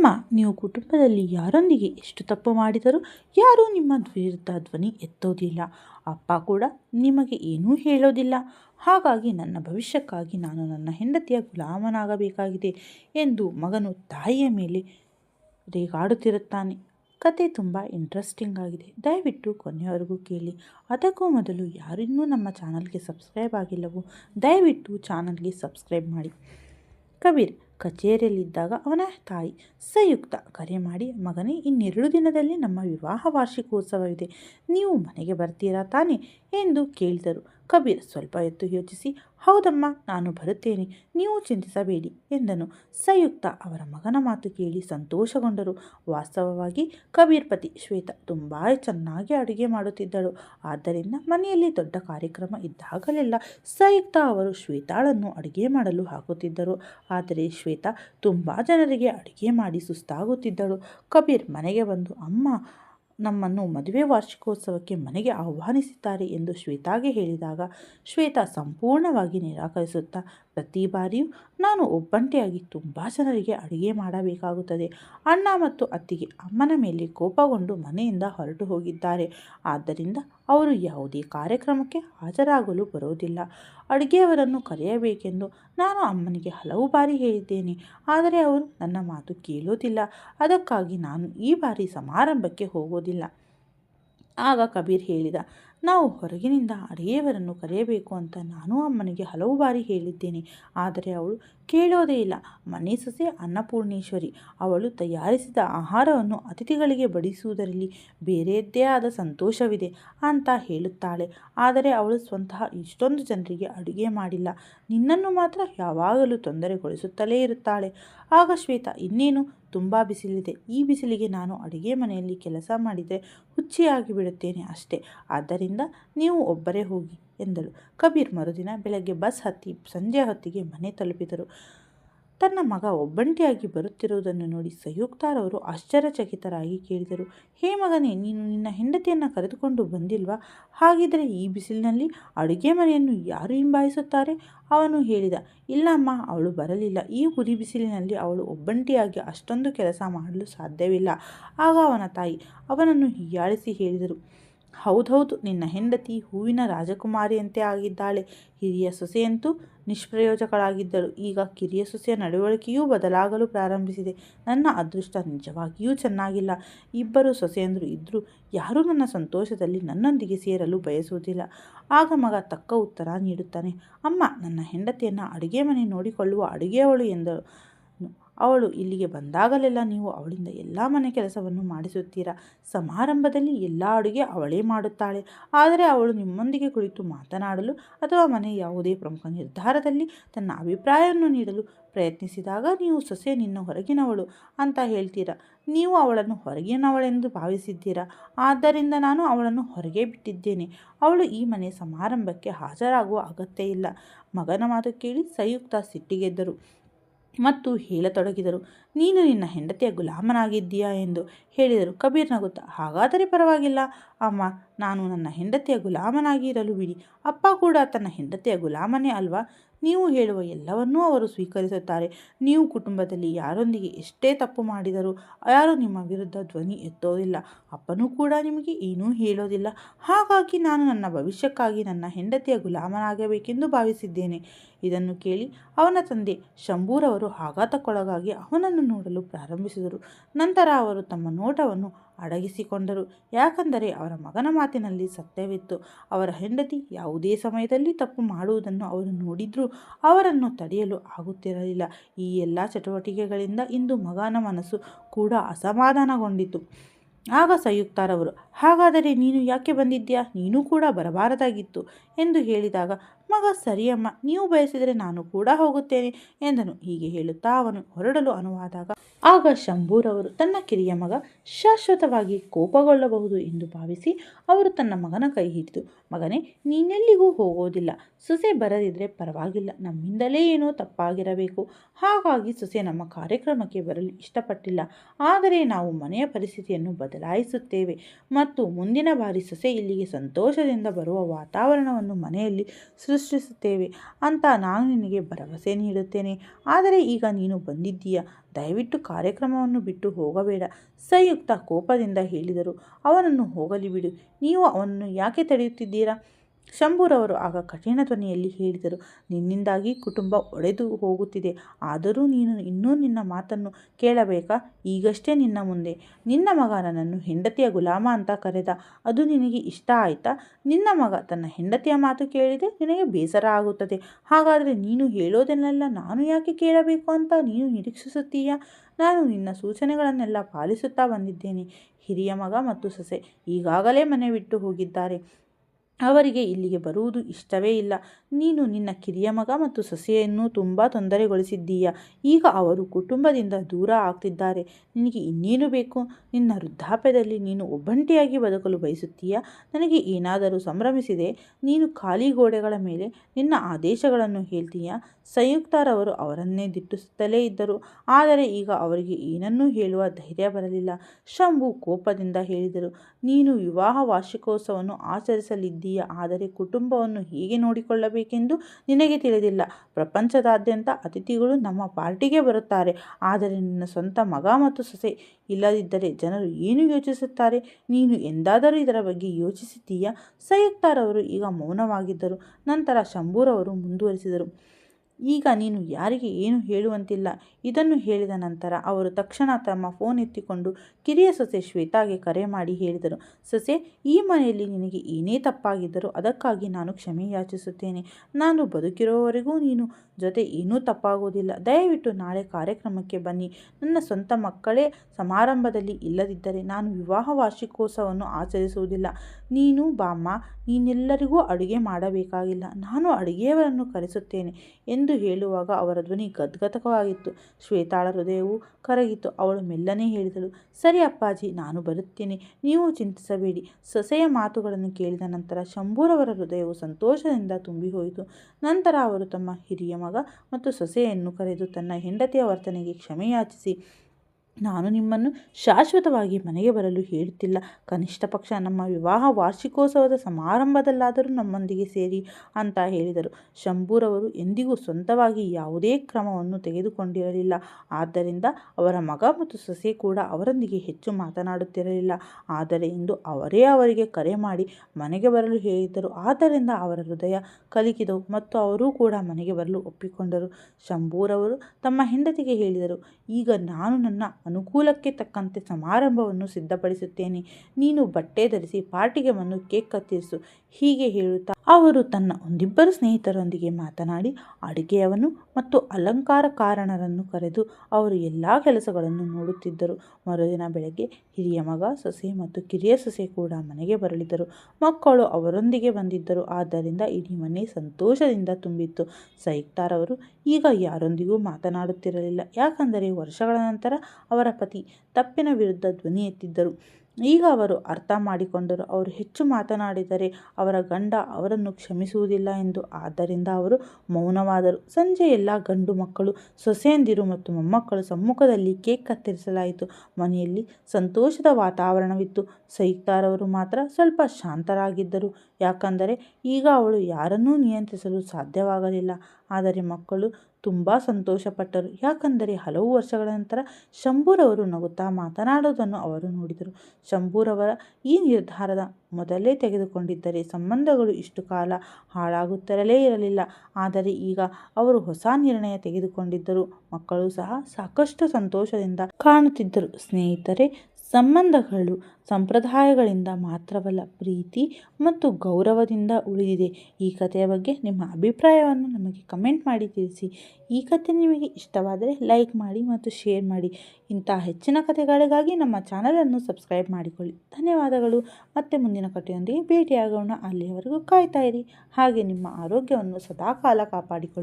ಅಮ್ಮ ನೀವು ಕುಟುಂಬದಲ್ಲಿ ಯಾರೊಂದಿಗೆ ಎಷ್ಟು ತಪ್ಪು ಮಾಡಿದರೂ ಯಾರೂ ನಿಮ್ಮ ವಿರುದ್ಧ ಧ್ವನಿ ಎತ್ತೋದಿಲ್ಲ. ಅಪ್ಪ ಕೂಡ ನಿಮಗೆ ಏನೂ ಹೇಳೋದಿಲ್ಲ. ಹಾಗಾಗಿ ನನ್ನ ಭವಿಷ್ಯಕ್ಕಾಗಿ ನಾನು ನನ್ನ ಹೆಂಡತಿಯ ಗುಲಾಮನಾಗಬೇಕಾಗಿದೆ ಎಂದು ಮಗನು ತಾಯಿಯ ಮೇಲೆ ರೇಗಾಡುತ್ತಿರುತ್ತಾನೆ. ಕತೆ ತುಂಬ ಇಂಟ್ರೆಸ್ಟಿಂಗ್ ಆಗಿದೆ. ದಯವಿಟ್ಟು ಕೊನೆಯವರೆಗೂ ಕೇಳಿ. ಅದಕ್ಕೂ ಮೊದಲು ಯಾರಿನ್ನೂ ನಮ್ಮ ಚಾನಲ್ಗೆ ಸಬ್ಸ್ಕ್ರೈಬ್ ಆಗಿಲ್ಲವೋ ದಯವಿಟ್ಟು ಚಾನಲ್ಗೆ ಸಬ್ಸ್ಕ್ರೈಬ್ ಮಾಡಿ. ಕಬೀರ್ ಕಚೇರಿಯಲ್ಲಿದ್ದಾಗ ಅವನ ತಾಯಿ ಸಂಯುಕ್ತ ಕರೆ ಮಾಡಿ, ಮಗನೇ, ಇನ್ನೆರಡು ದಿನದಲ್ಲಿ ನಮ್ಮ ವಿವಾಹ ವಾರ್ಷಿಕೋತ್ಸವವಿದೆ. ನೀವು ಮನೆಗೆ ಬರ್ತೀರಾ ತಾನೇ? ಎಂದು ಕೇಳಿದರು. ಕಬೀರ್ ಸ್ವಲ್ಪ ಎತ್ತು ಯೋಚಿಸಿ, ಹೌದಮ್ಮ, ನಾನು ಬರುತ್ತೇನೆ. ನೀವು ಚಿಂತಿಸಬೇಡಿ, ಎಂದನು. ಸಂಯುಕ್ತ ಅವರ ಮಗನ ಮಾತು ಕೇಳಿ ಸಂತೋಷಗೊಂಡರು. ವಾಸ್ತವವಾಗಿ ಕಬೀರ್ ಪತಿ ಶ್ವೇತಾ ತುಂಬ ಚೆನ್ನಾಗಿ ಅಡುಗೆ ಮಾಡುತ್ತಿದ್ದಳು. ಆದ್ದರಿಂದ ಮನೆಯಲ್ಲಿ ದೊಡ್ಡ ಕಾರ್ಯಕ್ರಮ ಇದ್ದಾಗಲೆಲ್ಲ ಸಂಯುಕ್ತ ಅವರು ಶ್ವೇತಾಳನ್ನು ಅಡುಗೆ ಮಾಡಲು ಹಾಕುತ್ತಿದ್ದರು. ಆದರೆ ಶ್ವೇತಾ ತುಂಬ ಜನರಿಗೆ ಅಡುಗೆ ಮಾಡಿ ಸುಸ್ತಾಗುತ್ತಿದ್ದಳು. ಕಬೀರ್ ಮನೆಗೆ ಬಂದು, ಅಮ್ಮ, ನಮ್ಮನ್ನು ಮದುವೆ ವಾರ್ಷಿಕೋತ್ಸವಕ್ಕೆ ಮನೆಗೆ ಆಹ್ವಾನಿಸಿದ್ದಾರೆ ಎಂದು ಶ್ವೇತಾಗೆ ಹೇಳಿದಾಗ ಶ್ವೇತಾ ಸಂಪೂರ್ಣವಾಗಿ ನಿರಾಕರಿಸುತ್ತಾ, ಪ್ರತಿ ಬಾರಿಯೂ ನಾನು ಒಬ್ಬಂಟಿಯಾಗಿ ತುಂಬ ಜನರಿಗೆ ಅಡುಗೆ ಮಾಡಬೇಕಾಗುತ್ತದೆ. ಅಣ್ಣ ಮತ್ತು ಅತ್ತಿಗೆ ಅಮ್ಮನ ಮೇಲೆ ಕೋಪಗೊಂಡು ಮನೆಯಿಂದ ಹೊರಟು ಹೋಗಿದ್ದಾರೆ. ಆದ್ದರಿಂದ ಅವರು ಯಾವುದೇ ಕಾರ್ಯಕ್ರಮಕ್ಕೆ ಹಾಜರಾಗಲು ಬರೋದಿಲ್ಲ ಅಡುಗೆಯವರನ್ನು ಕರೆಯಬೇಕೆಂದು ನಾನು ಅಮ್ಮನಿಗೆ ಹಲವು ಬಾರಿ ಹೇಳಿದ್ದೇನೆ. ಆದರೆ ಅವರು ನನ್ನ ಮಾತು ಕೇಳೋದಿಲ್ಲ ಅದಕ್ಕಾಗಿ ನಾನು ಈ ಬಾರಿ ಸಮಾರಂಭಕ್ಕೆ ಹೋಗೋದಿಲ್ಲ ಆಗ ಕಬೀರ್ ಹೇಳಿದ ನಾವು ಹೊರಗಿನಿಂದ ಅಡಿಗೆಯವರನ್ನು ಕರೆಯಬೇಕು ಅಂತ ನಾನು ಅಮ್ಮನಿಗೆ ಹಲವು ಬಾರಿ ಹೇಳಿದ್ದೇನೆ. ಆದರೆ ಅವಳು ಕೇಳೋದೇ ಇಲ್ಲ. ಮನೆ ಸೊಸೆ ಅನ್ನಪೂರ್ಣೇಶ್ವರಿ, ಅವಳು ತಯಾರಿಸಿದ ಆಹಾರವನ್ನು ಅತಿಥಿಗಳಿಗೆ ಬಡಿಸುವುದರಲ್ಲಿ ಬೇರೆಯದ್ದೇ ಆದ ಸಂತೋಷವಿದೆ ಅಂತ ಹೇಳುತ್ತಾಳೆ. ಆದರೆ ಅವಳು ಸ್ವತಃ ಇಷ್ಟೊಂದು ಜನರಿಗೆ ಅಡುಗೆ ಮಾಡಿಲ್ಲ. ನಿನ್ನನ್ನು ಮಾತ್ರ ಯಾವಾಗಲೂ ತೊಂದರೆಗೊಳಿಸುತ್ತಲೇ ಇರುತ್ತಾಳೆ. ಆಗ ಶ್ವೇತಾ, ಇನ್ನೇನು? ತುಂಬ ಬಿಸಿಲಿದೆ. ಈ ಬಿಸಿಲಿಗೆ ನಾನು ಅಡುಗೆ ಮನೆಯಲ್ಲಿ ಕೆಲಸ ಮಾಡಿದರೆ ಹುಚ್ಚಿಯಾಗಿ ಬಿಡುತ್ತೇನೆ ಅಷ್ಟೇ. ಆದ್ದರಿಂದ ನೀವು ಒಬ್ಬರೇ ಹೋಗಿ ಎಂದಳು. ಕಬೀರ್ ಮರುದಿನ ಬೆಳಗ್ಗೆ ಬಸ್ ಹತ್ತಿ ಸಂಜೆ ಹೊತ್ತಿಗೆ ಮನೆ ತಲುಪಿದರು. ತನ್ನ ಮಗ ಒಬ್ಬಂಟಿಯಾಗಿ ಬರುತ್ತಿರುವುದನ್ನು ನೋಡಿ ಸಂಯುಕ್ತಾರವರು ಆಶ್ಚರ್ಯಚಕಿತರಾಗಿ ಕೇಳಿದರು. ಹೇ ಮಗನೇ, ನೀನು ನಿನ್ನ ಹೆಂಡತಿಯನ್ನು ಕರೆದುಕೊಂಡು ಬಂದಿಲ್ವಾ? ಹಾಗಿದ್ದರೆ ಈ ಬಿಸಿಲಿನಲ್ಲಿ ಅಡುಗೆ ಮನೆಯನ್ನು ಯಾರು ಹಿಂಬಾಯಿಸುತ್ತಾರೆ ಅವನು ಹೇಳಿದ, ಇಲ್ಲ ಅಮ್ಮ, ಅವಳು ಬರಲಿಲ್ಲ. ಈ ಉರಿ ಬಿಸಿಲಿನಲ್ಲಿ ಅವಳು ಒಬ್ಬಂಟಿಯಾಗಿ ಅಷ್ಟೊಂದು ಕೆಲಸ ಮಾಡಲು ಸಾಧ್ಯವಿಲ್ಲ. ಆಗ ಅವನ ತಾಯಿ ಅವನನ್ನು ಹೀಯಾಳಿಸಿ ಹೇಳಿದರು. ಹೌದೌದು, ನಿನ್ನ ಹೆಂಡತಿ ಹೂವಿನ ರಾಜಕುಮಾರಿಯಂತೆ ಆಗಿದ್ದಾಳೆ. ಹಿರಿಯ ಸೊಸೆಯಂತೂ ನಿಷ್ಪ್ರಯೋಜಕಳಾಗಿದ್ದಳು. ಈಗ ಕಿರಿಯ ಸೊಸೆಯ ನಡವಳಿಕೆಯೂ ಬದಲಾಗಲು ಪ್ರಾರಂಭಿಸಿದೆ. ನನ್ನ ಅದೃಷ್ಟ ನಿಜವಾಗಿಯೂ ಚೆನ್ನಾಗಿಲ್ಲ. ಇಬ್ಬರು ಸೊಸೆಯಂದರು ಇದ್ದರೂ ಯಾರೂ ನನ್ನ ಸಂತೋಷದಲ್ಲಿ ನನ್ನೊಂದಿಗೆ ಸೇರಲು ಬಯಸುವುದಿಲ್ಲ. ಆಗ ಮಗ ತಕ್ಕ ಉತ್ತರ ನೀಡುತ್ತಾನೆ. ಅಮ್ಮ, ನನ್ನ ಹೆಂಡತಿಯನ್ನು ಅಡುಗೆ ಮನೆ ನೋಡಿಕೊಳ್ಳುವ ಅಡುಗೆಯವಳು ಎಂದಳು. ಅವಳು ಇಲ್ಲಿಗೆ ಬಂದಾಗಲೆಲ್ಲ ನೀವು ಅವಳಿಂದ ಎಲ್ಲ ಮನೆ ಕೆಲಸವನ್ನು ಮಾಡಿಸುತ್ತೀರಾ? ಸಮಾರಂಭದಲ್ಲಿ ಎಲ್ಲ ಅಡುಗೆ ಅವಳೇ ಮಾಡುತ್ತಾಳೆ. ಆದರೆ ಅವಳು ನಿಮ್ಮೊಂದಿಗೆ ಕುಳಿತು ಮಾತನಾಡಲು ಅಥವಾ ಮನೆ ಯಾವುದೇ ಪ್ರಮುಖ ನಿರ್ಧಾರದಲ್ಲಿ ತನ್ನ ಅಭಿಪ್ರಾಯವನ್ನು ನೀಡಲು ಪ್ರಯತ್ನಿಸಿದಾಗ ನೀವು ಸೊಸೆ ನಿನ್ನ ಹೊರಗಿನವಳು ಅಂತ ಹೇಳ್ತೀರಾ? ನೀವು ಅವಳನ್ನು ಹೊರಗಿನವಳೆಂದು ಭಾವಿಸಿದ್ದೀರಾ? ಆದ್ದರಿಂದ ನಾನು ಅವಳನ್ನು ಹೊರಗೆ ಬಿಟ್ಟಿದ್ದೇನೆ. ಅವಳು ಈ ಮನೆ ಸಮಾರಂಭಕ್ಕೆ ಹಾಜರಾಗುವ ಅಗತ್ಯ ಇಲ್ಲ. ಮಗನ ಮಾತು ಕೇಳಿ ಸಂಯುಕ್ತ ಸಿಟ್ಟಿಗೆದ್ದರು. ಮತ್ತು ಹೇಳತೊಡಗಿದರು. ನೀನು ನಿನ್ನ ಹೆಂಡತಿಯ ಗುಲಾಮನಾಗಿದ್ದೀಯಾ? ಎಂದು ಹೇಳಿದರು. ಕಬೀರ್ ನಗುತ್ತಾ? ಹಾಗಾದರೆ ಪರವಾಗಿಲ್ಲ. ಅಮ್ಮ, ನಾನು ನನ್ನ ಹೆಂಡತಿಯ ಗುಲಾಮನಾಗಿ ಇರಲು ಬಿಡಿ. ಅಪ್ಪ ಕೂಡ ತನ್ನ ಹೆಂಡತಿಯ ಗುಲಾಮನೇ ಅಲ್ವಾ? ನೀವು ಹೇಳುವ ಎಲ್ಲವನ್ನೂ ಅವರು ಸ್ವೀಕರಿಸುತ್ತಾರೆ. ನೀವು ಕುಟುಂಬದಲ್ಲಿ ಯಾರೊಂದಿಗೆ ಎಷ್ಟೇ ತಪ್ಪು ಮಾಡಿದರೂ ಯಾರೂ ನಿಮ್ಮ ವಿರುದ್ಧ ಧ್ವನಿ ಎತ್ತೋದಿಲ್ಲ. ಅಪ್ಪನೂ ಕೂಡ ನಿಮಗೆ ಏನೂ ಹೇಳೋದಿಲ್ಲ. ಹಾಗಾಗಿ ನಾನು ನನ್ನ ಭವಿಷ್ಯಕ್ಕಾಗಿ ನನ್ನ ಹೆಂಡತಿಯ ಗುಲಾಮನಾಗಬೇಕೆಂದು ಭಾವಿಸಿದ್ದೇನೆ. ಇದನ್ನು ಕೇಳಿ ಅವನ ತಂದೆ ಶಂಭೂರವರು ಆಘಾತಕ್ಕೊಳಗಾಗಿ ಅವನನ್ನು ನೋಡಲು ಪ್ರಾರಂಭಿಸಿದರು. ನಂತರ ಅವರು ತಮ್ಮ ನೋಟವನ್ನು ಅಡಗಿಸಿಕೊಂಡರು. ಯಾಕಂದರೆ ಅವರ ಮಗನ ಮಾತಿನಲ್ಲಿ ಸತ್ಯವಿತ್ತು. ಅವರ ಹೆಂಡತಿ ಯಾವುದೇ ಸಮಯದಲ್ಲಿ ತಪ್ಪು ಮಾಡುವುದನ್ನು ಅವರು ನೋಡಿದರೂ ಅವರನ್ನು ತಡೆಯಲು ಆಗುತ್ತಿರಲಿಲ್ಲ. ಈ ಎಲ್ಲ ಚಟುವಟಿಕೆಗಳಿಂದ ಇಂದು ಮಗನ ಮನಸ್ಸು ಕೂಡ ಅಸಮಾಧಾನಗೊಂಡಿತು. ಆಗ ಸಂಯುಕ್ತಾರವರು, ಹಾಗಾದರೆ ನೀನು ಯಾಕೆ ಬಂದಿದ್ಯಾ ನೀನು ಕೂಡ ಬರಬಾರದಾಗಿತ್ತು ಎಂದು ಹೇಳಿದಾಗ, ಮಗ ಸರಿಯಮ್ಮ, ನೀವು ಬಯಸಿದರೆ ನಾನು ಕೂಡ ಹೋಗುತ್ತೇನೆ ಎಂದನು. ಹೀಗೆ ಹೇಳುತ್ತಾ ಅವನು ಹೊರಡಲು ಅನುವಾದಾಗ ಆಗ ಶಂಭೂರವರು ತನ್ನ ಕಿರಿಯ ಮಗ ಶಾಶ್ವತವಾಗಿ ಕೋಪಗೊಳ್ಳಬಹುದು ಎಂದು ಭಾವಿಸಿ ಅವರು ತನ್ನ ಮಗನ ಕೈ ಹಿಡಿದು, ಮಗನೇ, ನೀನೆಲ್ಲಿಗೂ ಹೋಗೋದಿಲ್ಲ. ಸೊಸೆ ಬರದಿದ್ದರೆ ಪರವಾಗಿಲ್ಲ. ನಮ್ಮಿಂದಲೇ ಏನೋ ತಪ್ಪಾಗಿರಬೇಕು. ಹಾಗಾಗಿ ಸೊಸೆ ನಮ್ಮ ಕಾರ್ಯಕ್ರಮಕ್ಕೆ ಬರಲು ಇಷ್ಟಪಟ್ಟಿಲ್ಲ. ಆದರೆ ನಾವು ಮನೆಯ ಪರಿಸ್ಥಿತಿಯನ್ನು ಬದಲಾಯಿಸುತ್ತೇವೆ. ಮತ್ತು ಮುಂದಿನ ಬಾರಿ ಸೊಸೆ ಇಲ್ಲಿಗೆ ಸಂತೋಷದಿಂದ ಬರುವ ವಾತಾವರಣವನ್ನು ಮನೆಯಲ್ಲಿ ಸೃಷ್ಟಿಸುತ್ತೇವೆ ಅಂತ ನಾನು ನಿನಗೆ ಭರವಸೆ ನೀಡುತ್ತೇನೆ. ಆದರೆ ಈಗ ನೀನು ಬಂದಿದ್ದೀಯ? ದಯವಿಟ್ಟು ಕಾರ್ಯಕ್ರಮವನ್ನು ಬಿಟ್ಟು ಹೋಗಬೇಡ. ಸಂಯುಕ್ತ ಕೋಪದಿಂದ ಹೇಳಿದರು. ಅವನನ್ನು ಹೋಗಲಿ ಬಿಡು. ನೀವು ಅವನನ್ನು ಯಾಕೆ ತಡೆಯುತ್ತಿದ್ದೀರಾ? ಶಂಭೂರವರು ಆಗ ಕಠಿಣ ಧ್ವನಿಯಲ್ಲಿ ಹೇಳಿದರು, ನಿನ್ನಿಂದಾಗಿ ಕುಟುಂಬ ಒಡೆದು ಹೋಗುತ್ತಿದೆ, ಆದರೂ ನೀನು ಇನ್ನೂ ನಿನ್ನ ಮಾತನ್ನು ಕೇಳಬೇಕಾ? ಈಗಷ್ಟೇ ನಿನ್ನ ಮುಂದೆ. ನಿನ್ನ ಮಗ ನನ್ನನ್ನು ಹೆಂಡತಿಯ ಗುಲಾಮ ಅಂತ ಕರೆದ, ಅದು ನಿನಗೆ ಇಷ್ಟ ಆಯಿತಾ? ನಿನ್ನ ಮಗ ತನ್ನ ಹೆಂಡತಿಯ ಮಾತು ಕೇಳಿದೆ, ನಿನಗೆ ಬೇಸರ ಆಗುತ್ತದೆ. ಹಾಗಾದರೆ ನೀನು ಹೇಳೋದನ್ನೆಲ್ಲ ನಾನು ಯಾಕೆ ಕೇಳಬೇಕು ಅಂತ ನೀನು ನಿರೀಕ್ಷಿಸುತ್ತೀಯಾ? ನಾನು ನಿನ್ನ ಸೂಚನೆಗಳನ್ನೆಲ್ಲ ಪಾಲಿಸುತ್ತಾ ಬಂದಿದ್ದೇನೆ. ಹಿರಿಯ ಮಗ ಮತ್ತು ಸೊಸೆ ಈಗಾಗಲೇ ಮನೆ ಬಿಟ್ಟು ಹೋಗಿದ್ದಾರೆ. ಅವರಿಗೆ ಇಲ್ಲಿಗೆ ಬರುವುದು ಇಷ್ಟವೇ ಇಲ್ಲ. ನೀನು ನಿನ್ನ ಕಿರಿಯ ಮಗ ಮತ್ತು ಸೊಸೆಯನ್ನು ತುಂಬ ತೊಂದರೆಗೊಳಿಸಿದ್ದೀಯ. ಈಗ ಅವರು ಕುಟುಂಬದಿಂದ ದೂರ ಆಗ್ತಿದ್ದಾರೆ. ನಿನಗೆ ಇನ್ನೇನು ಬೇಕು? ನಿನ್ನ ವೃದ್ಧಾಪ್ಯದಲ್ಲಿ ನೀನು ಒಬ್ಬಂಟಿಯಾಗಿ ಬದುಕಲು ಬಯಸುತ್ತೀಯ? ನನಗೆ ಏನಾದರೂ ಸಂಭ್ರಮಿಸಿದೆ? ನೀನು ಖಾಲಿ ಗೋಡೆಗಳ ಮೇಲೆ ನಿನ್ನ ಆದೇಶಗಳನ್ನು ಹೇಳ್ತೀಯಾ? ಸಂಯುಕ್ತರವರು ಅವರನ್ನೇ ದಿಟ್ಟಿಸುತ್ತಲೇ ಇದ್ದರು. ಆದರೆ ಈಗ ಅವರಿಗೆ ಏನನ್ನೂ ಹೇಳುವ ಧೈರ್ಯ ಬರಲಿಲ್ಲ. ಶಂಭು ಕೋಪದಿಂದ ಹೇಳಿದರು, ನೀನು ವಿವಾಹ ವಾರ್ಷಿಕೋತ್ಸವವನ್ನು ಆಚರಿಸಲಿದ್ದೀಯ? ಆದರೆ ಕುಟುಂಬವನ್ನು ಹೇಗೆ ನೋಡಿಕೊಳ್ಳಬೇಕೆಂದು ನಿನಗೆ ತಿಳಿದಿಲ್ಲ. ಪ್ರಪಂಚದಾದ್ಯಂತ ಅತಿಥಿಗಳು ನಮ್ಮ ಪಾರ್ಟಿಗೆ ಬರುತ್ತಾರೆ. ಆದರೆ ನಿನ್ನ ಸ್ವಂತ ಮಗ ಮತ್ತು ಸೊಸೆ ಇಲ್ಲದಿದ್ದರೆ ಜನರು ಏನು ಯೋಚಿಸುತ್ತಾರೆ? ನೀನು ಎಂದಾದರೂ ಇದರ ಬಗ್ಗೆ ಯೋಚಿಸಿದ್ದೀಯಾ ಸಂಯುಕ್ತರವರು ಈಗ ಮೌನವಾಗಿದ್ದರು. ನಂತರ ಶಂಭೂರವರು ಮುಂದುವರಿಸಿದರು. ಈಗ ನೀನು ಯಾರಿಗೆ ಏನು ಹೇಳುವಂತಿಲ್ಲ, ಇದನ್ನು ಹೇಳಿದ ನಂತರ ಅವರು ತಕ್ಷಣ ತಮ್ಮ ಫೋನ್ ಎತ್ತಿಕೊಂಡು ಕಿರಿಯ ಸೊಸೆ ಶ್ವೇತಾಗೆ ಕರೆ ಮಾಡಿ ಹೇಳಿದರು, ಸೊಸೆ, ಈ ಮನೆಯಲ್ಲಿ ನಿನಗೆ ಏನೇ ತಪ್ಪಾಗಿದ್ದರೂ ಅದಕ್ಕಾಗಿ ನಾನು ಕ್ಷಮೆ ಯಾಚಿಸುತ್ತೇನೆ. ನಾನು ಬದುಕಿರೋವರೆಗೂ ನೀನು ಜೊತೆ ಏನೂ ತಪ್ಪಾಗುವುದಿಲ್ಲ ದಯವಿಟ್ಟು ನಾಳೆ ಕಾರ್ಯಕ್ರಮಕ್ಕೆ ಬನ್ನಿ. ನನ್ನ ಸ್ವಂತ ಮಕ್ಕಳೇ ಸಮಾರಂಭದಲ್ಲಿ ಇಲ್ಲದಿದ್ದರೆ ನಾನು ವಿವಾಹ ವಾರ್ಷಿಕೋತ್ಸವವನ್ನು ಆಚರಿಸುವುದಿಲ್ಲ. ನೀನು ಬಾಮ್ಮ, ನೀನೆಲ್ಲರಿಗೂ ಅಡುಗೆ ಮಾಡಬೇಕಾಗಿಲ್ಲ. ನಾನು ಅಡುಗೆಯವರನ್ನು ಕರೆಸುತ್ತೇನೆ ಎಂದು ಹೇಳುವಾಗ ಅವರ ಧ್ವನಿ ಗದ್ಗತಕವಾಗಿತ್ತು ಶ್ವೇತಾಳ ಹೃದಯವು ಕರಗಿತು. ಅವಳು ಮೆಲ್ಲನೆ ಹೇಳಿದಳು, ಸರಿ ಅಪ್ಪಾಜಿ, ನಾನು ಬರುತ್ತೇನೆ. ನೀವು ಚಿಂತಿಸಬೇಡಿ. ಸೊಸೆಯ ಮಾತುಗಳನ್ನು ಕೇಳಿದ ನಂತರ ಶಂಭೂರವರ ಹೃದಯವು ಸಂತೋಷದಿಂದ ತುಂಬಿ ಹೋಯಿತು ನಂತರ ಅವರು ತಮ್ಮ ಹಿರಿಯ ಮಗ ಮತ್ತು ಸೊಸೆಯನ್ನು ಕರೆದು ತನ್ನ ಹೆಂಡತಿಯ ವರ್ತನೆಗೆ ಕ್ಷಮೆಯಾಚಿಸಿ. ನಾನು ನಿಮ್ಮನ್ನು ಶಾಶ್ವತವಾಗಿ ಮನೆಗೆ ಬರಲು ಹೇಳುತ್ತಿಲ್ಲ. ಕನಿಷ್ಠ ಪಕ್ಷ ನಮ್ಮ ವಿವಾಹ ವಾರ್ಷಿಕೋತ್ಸವದ ಸಮಾರಂಭದಲ್ಲಾದರೂ ನಮ್ಮೊಂದಿಗೆ ಸೇರಿ ಅಂತ ಹೇಳಿದರು. ಶಂಭೂರವರು ಎಂದಿಗೂ ಸ್ವಂತವಾಗಿ ಯಾವುದೇ ಕ್ರಮವನ್ನು ತೆಗೆದುಕೊಂಡಿರಲಿಲ್ಲ. ಆದ್ದರಿಂದ ಅವರ ಮಗ ಮತ್ತು ಸೊಸೆ ಕೂಡ ಅವರೊಂದಿಗೆ ಹೆಚ್ಚು ಮಾತನಾಡುತ್ತಿರಲಿಲ್ಲ. ಆದರೆ ಇಂದು ಅವರೇ ಅವರಿಗೆ ಕರೆ ಮಾಡಿ ಮನೆಗೆ ಬರಲು ಹೇಳಿದ್ದರು. ಆದ್ದರಿಂದ ಅವರ ಹೃದಯ ಕಲಿಕಿದವು ಮತ್ತು ಅವರೂ ಕೂಡ ಮನೆಗೆ ಬರಲು ಒಪ್ಪಿಕೊಂಡರು. ಶಂಭೂರವರು ತಮ್ಮ ಹೆಂಡತಿಗೆ ಹೇಳಿದರು, ಈಗ ನಾನು ನನ್ನ ಅನುಕೂಲಕ್ಕೆ ತಕ್ಕಂತೆ ಸಮಾರಂಭವನ್ನು ಸಿದ್ಧಪಡಿಸುತ್ತೇನೆ. ನೀನು ಬಟ್ಟೆ ಧರಿಸಿ ಪಾರ್ಟಿಗೆ ಬಂದು ಕೇಕ್ ಕತ್ತರಿಸು. ಹೀಗೆ ಹೇಳುತ್ತಾ ಅವರು ತನ್ನ ಒಂದಿಬ್ಬರು ಸ್ನೇಹಿತರೊಂದಿಗೆ ಮಾತನಾಡಿ ಅಡುಗೆಯವನು ಮತ್ತು ಅಲಂಕಾರಕಾರನರನ್ನು ಕರೆದು ಅವರು ಎಲ್ಲ ಕೆಲಸಗಳನ್ನು ನೋಡುತ್ತಿದ್ದರು. ಮರುದಿನ ಬೆಳಗ್ಗೆ ಹಿರಿಯ ಮಗ ಸೊಸೆ ಮತ್ತು ಕಿರಿಯ ಸೊಸೆ ಕೂಡ ಮನೆಗೆ ಬರಲಿದ್ದರು. ಮಕ್ಕಳು ಅವರೊಂದಿಗೆ ಬಂದಿದ್ದರು. ಆದ್ದರಿಂದ ಇಡೀ ಮನೆ ಸಂತೋಷದಿಂದ ತುಂಬಿತ್ತು. ಸೈಕ್ತಾರವರು ಈಗ ಯಾರೊಂದಿಗೂ ಮಾತನಾಡುತ್ತಿರಲಿಲ್ಲ. ಯಾಕಂದರೆ ವರ್ಷಗಳ ನಂತರ ಅವರ ಪತಿ ತಪ್ಪಿನ ವಿರುದ್ಧ ಧ್ವನಿ ಎತ್ತಿದ್ದರು. ಈಗ ಅವರು ಅರ್ಥ ಮಾಡಿಕೊಂಡರು. ಅವರು ಹೆಚ್ಚು ಮಾತನಾಡಿದರೆ ಅವರ ಗಂಡ ಅವರನ್ನು ಕ್ಷಮಿಸುವುದಿಲ್ಲ ಎಂದು. ಆದ್ದರಿಂದ ಅವರು ಮೌನವಾದರು. ಸಂಜೆ ಎಲ್ಲ ಗಂಡು ಮಕ್ಕಳು ಸೊಸೆಯಂದಿರು ಮತ್ತು ಮೊಮ್ಮಕ್ಕಳು ಸಮ್ಮುಖದಲ್ಲಿ ಕೇಕ್ ಕತ್ತರಿಸಲಾಯಿತು. ಮನೆಯಲ್ಲಿ ಸಂತೋಷದ ವಾತಾವರಣವಿತ್ತು. ಸಂಯುಕ್ತಾರವರು ಮಾತ್ರ ಸ್ವಲ್ಪ ಶಾಂತರಾಗಿದ್ದರು. ಯಾಕಂದರೆ ಈಗ ಅವಳು ಯಾರನ್ನೂ ನಿಯಂತ್ರಿಸಲು ಸಾಧ್ಯವಾಗಲಿಲ್ಲ. ಆದರೆ ಮಕ್ಕಳು ತುಂಬ ಸಂತೋಷಪಟ್ಟರು. ಯಾಕಂದರೆ ಹಲವು ವರ್ಷಗಳ ನಂತರ ಶಂಭೂರವರು ನಗುತ್ತಾ ಮಾತನಾಡುವುದನ್ನು ಅವರು ನೋಡಿದರು. ಶಂಭೂರವರ ಈ ನಿರ್ಧಾರದ ಮೊದಲೇ ತೆಗೆದುಕೊಂಡಿದ್ದರೆ ಸಂಬಂಧಗಳು ಇಷ್ಟು ಕಾಲ ಹಾಳಾಗುತ್ತಿರಲೇ ಇರಲಿಲ್ಲ. ಆದರೆ ಈಗ ಅವರು ಹೊಸ ನಿರ್ಣಯ ತೆಗೆದುಕೊಂಡಿದ್ದರು. ಮಕ್ಕಳು ಸಹ ಸಾಕಷ್ಟು ಸಂತೋಷದಿಂದ ಕಾಣುತ್ತಿದ್ದರು. ಸ್ನೇಹಿತರೆ ಸಂಬಂಧಗಳು ಸಂಪ್ರದಾಯಗಳಿಂದ ಮಾತ್ರವಲ್ಲ, ಪ್ರೀತಿ ಮತ್ತು ಗೌರವದಿಂದ ಉಳಿದಿದೆ. ಈ ಕಥೆಯ ಬಗ್ಗೆ ನಿಮ್ಮ ಅಭಿಪ್ರಾಯವನ್ನು ನಮಗೆ ಕಮೆಂಟ್ ಮಾಡಿ ತಿಳಿಸಿ. ಈ ಕಥೆ ನಿಮಗೆ ಇಷ್ಟವಾದರೆ ಲೈಕ್ ಮಾಡಿ ಮತ್ತು ಶೇರ್ ಮಾಡಿ. ಇಂತಹ ಹೆಚ್ಚಿನ ಕಥೆಗಳಿಗಾಗಿ ನಮ್ಮ ಚಾನಲನ್ನು ಸಬ್ಸ್ಕ್ರೈಬ್ ಮಾಡಿಕೊಳ್ಳಿ. ಧನ್ಯವಾದಗಳು. ಮತ್ತೆ ಮುಂದಿನ ಕಥೆಯೊಂದಿಗೆ ಭೇಟಿಯಾಗೋಣ. ಅಲ್ಲಿಯವರೆಗೂ ಕಾಯ್ತಾ ಇರಿ. ಹಾಗೆ ನಿಮ್ಮ ಆರೋಗ್ಯವನ್ನು ಸದಾಕಾಲ ಕಾಪಾಡಿಕೊಳ್ಳಿ.